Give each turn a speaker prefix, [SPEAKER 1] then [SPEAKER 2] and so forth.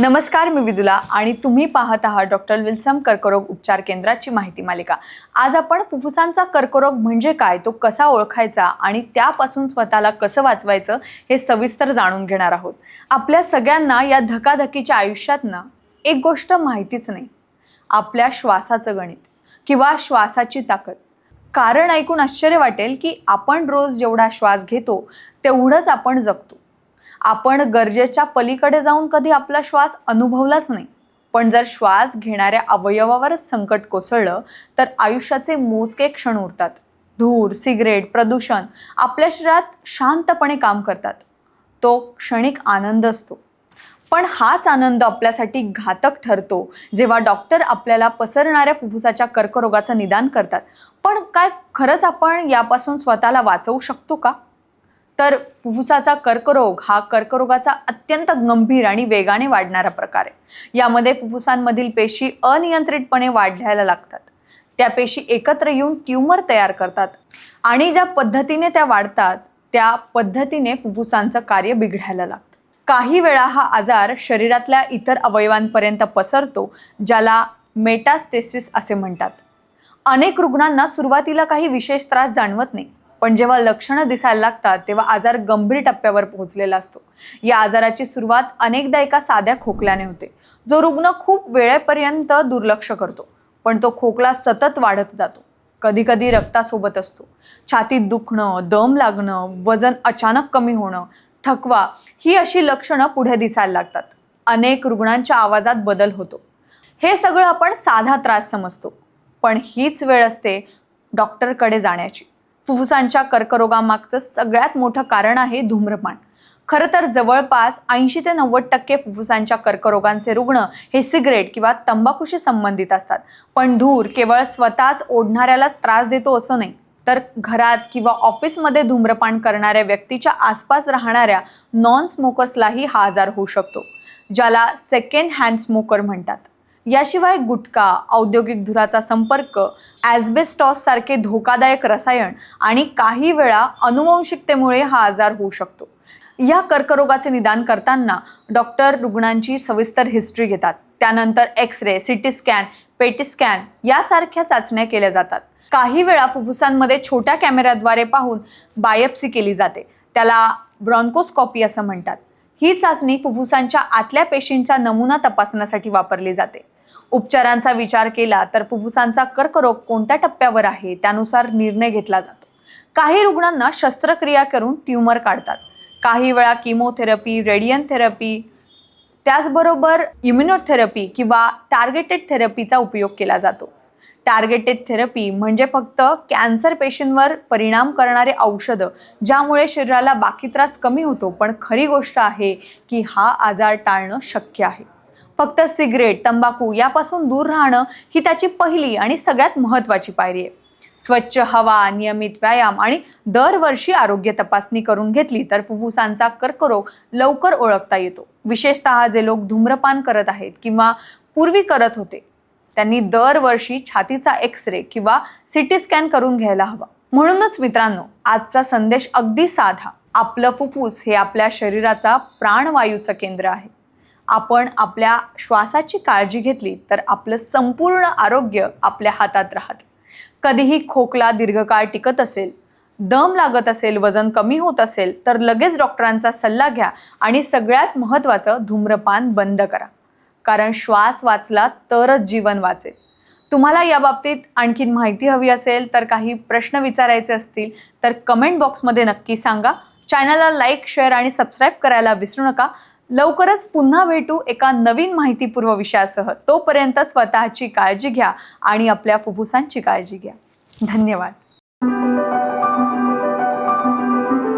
[SPEAKER 1] नमस्कार मी विदुला आणि तुम्ही पाहत आहात डॉक्टर विल्सम कर्करोग उपचार केंद्राची माहिती मालिका. आज आपण फुफ्फुसांचा कर्करोग म्हणजे काय तो कसा ओळखायचा आणि त्यापासून स्वतःला कसं वाचवायचं हे सविस्तर जाणून घेणार आहोत. आपल्या सगळ्यांना या धकाधकीच्या आयुष्यात ना एक गोष्ट माहितीच नाही. आपल्या श्वासाचं गणित किंवा श्वासाची ताकद. कारण ऐकून आश्चर्य वाटेल की आपण रोज जेवढा श्वास घेतो तेवढंच आपण जगतो. आपण गरजेच्या पलीकडे जाऊन कधी आपला श्वास अनुभवलाच नाही. पण जर श्वास घेणाऱ्या अवयवावरच संकट कोसळलं तर आयुष्याचे मोजके क्षण उरतात. धूर सिगरेट प्रदूषण आपल्या शरीरात शांतपणे काम करतात. तो क्षणिक आनंद असतो. पण हाच आनंद आपल्यासाठी घातक ठरतो जेव्हा डॉक्टर आपल्याला पसरणाऱ्या फुफ्फुसाच्या कर्करोगाचं निदान करतात. पण काय खरंच आपण यापासून स्वतःला वाचवू शकतो का? तर फुफ्फुसाचा कर्करोग हा कर्करोगाचा अत्यंत गंभीर आणि वेगाने वाढणारा प्रकार आहे. यामध्ये फुफ्फुसांमधील पेशी अनियंत्रितपणे वाढायला लागतात. त्या पेशी एकत्र येऊन ट्यूमर तयार करतात आणि ज्या पद्धतीने त्या वाढतात त्या पद्धतीने फुफ्फुसांचं कार्य बिघडायला लागतं. काही वेळा हा आजार शरीरातल्या इतर अवयवांपर्यंत पसरतो ज्याला मेटास्टेसिस असे म्हणतात. अनेक रुग्णांना सुरुवातीला काही विशेष त्रास जाणवत नाही. पण जेव्हा लक्षणं दिसायला लागतात तेव्हा आजार गंभीर टप्प्यावर पोहोचलेला असतो. या आजाराची सुरुवात अनेकदा एका साध्या खोकल्याने होते. जो रुग्ण खूप वेळेपर्यंत दुर्लक्ष करतो पण तो खोकला सतत वाढत जातो. कधीकधी रक्तासोबत असतो. छातीत दुखणं दम लागणं वजन अचानक कमी होणं थकवा ही अशी लक्षणं पुढे दिसायला लागतात. अनेक रुग्णांच्या आवाजात बदल होतो. हे सगळं आपण साधा त्रास समजतो. पण हीच वेळ असते डॉक्टरकडे जाण्याची. फुफ्फुसांच्या कर्करोगामागचं सगळ्यात मोठं कारण आहे धूम्रपान. खरं तर जवळपास ऐंशी ते नव्वद टक्के फुफ्फुसांच्या कर्करोगांचे रुग्ण हे सिगरेट किंवा तंबाखूशी संबंधित असतात. पण धूर केवळ स्वतःच ओढणाऱ्यालाच त्रास देतो असं नाही. तर घरात किंवा ऑफिसमध्ये धूम्रपान करणाऱ्या व्यक्तीच्या आसपास राहणाऱ्या नॉन स्मोकर्सलाही हा आजार होऊ शकतो ज्याला सेकंड हँड स्मोकर म्हणतात. याशिवाय गुटखा औद्योगिक धुराचा संपर्क ॲस्बेस्टॉस सारखे धोकादायक रसायन आणि काही वेळा अनुवंशिकतेमुळे हा आजार होऊ शकतो. या कर्करोगाचे निदान करताना डॉक्टर रुग्णांची सविस्तर हिस्ट्री घेतात. त्यानंतर X ray CT scan PET scan यासारख्या चाचण्या केल्या जातात. काही वेळा फुफ्फुसांमध्ये छोट्या कॅमेऱ्याद्वारे पाहून बायोप्सी केली जाते. त्याला ब्रॉन्कोस्कॉपी असं म्हणतात. ही चाचणी फुफ्फुसांच्या आतल्या पेशींचा नमुना तपासण्यासाठी वापरली जाते. उपचारांचा विचार केला तर फुफ्फुसांचा कर्करोग कोणत्या टप्प्यावर आहे त्यानुसार निर्णय घेतला जातो. काही रुग्णांना शस्त्रक्रिया करून ट्यूमर काढतात. काही वेळा किमोथेरपी रेडियन थेरपी त्याचबरोबर इम्युनोथेरपी किंवा टार्गेटेड थेरपीचा उपयोग केला जातो. टार्गेटेड थेरपी म्हणजे फक्त कॅन्सर पेशींवर परिणाम करणारे औषधं ज्यामुळे शरीराला बाकी त्रास कमी होतो. पण खरी गोष्ट आहे की हा आजार टाळणं शक्य आहे. फक्त सिगरेट तंबाखू यापासून दूर राहणं ही त्याची पहिली आणि सगळ्यात महत्त्वाची पायरी आहे. स्वच्छ हवा नियमित व्यायाम आणि दरवर्षी आरोग्य तपासणी करून घेतली तर फुफ्फुसांचा कर्करोग लवकर ओळखता येतो. विशेषतः जे लोक धूम्रपान करत आहेत किंवा पूर्वी करत होते. त्यांनी दरवर्षी छातीचा एक्स रे किंवा सिटी स्कॅन करून घ्यायला हवा. म्हणूनच मित्रांनो आजचा संदेश अगदी साधा. आपलं फुफ्फुस हे आपल्या शरीराचा प्राणवायूचं केंद्र आहे. आपण आपल्या श्वासाची काळजी घेतली तर आपलं संपूर्ण आरोग्य आपल्या हातात राहत. कधीही खोकला दीर्घकाळ टिकत असेल दम लागत असेल वजन कमी होत असेल तर लगेच डॉक्टरांचा सल्ला घ्या आणि सगळ्यात महत्त्वाचं धूम्रपान बंद करा. कारण श्वास वाचला तरच जीवन वाचेल. तुम्हाला या बाबतीत आणखीन माहिती हवी असेल तर काही प्रश्न विचारायचे असतील तर कमेंट बॉक्समध्ये नक्की सांगा. चॅनलला लाईक शेअर आणि सबस्क्राईब करायला विसरू नका. लवकरच पुन्हा भेटू एका नवीन माहितीपूर्व विषयासह. तोपर्यंत स्वतःची काळजी घ्या आणि आपल्या फुफ्फुसांची काळजी घ्या. धन्यवाद.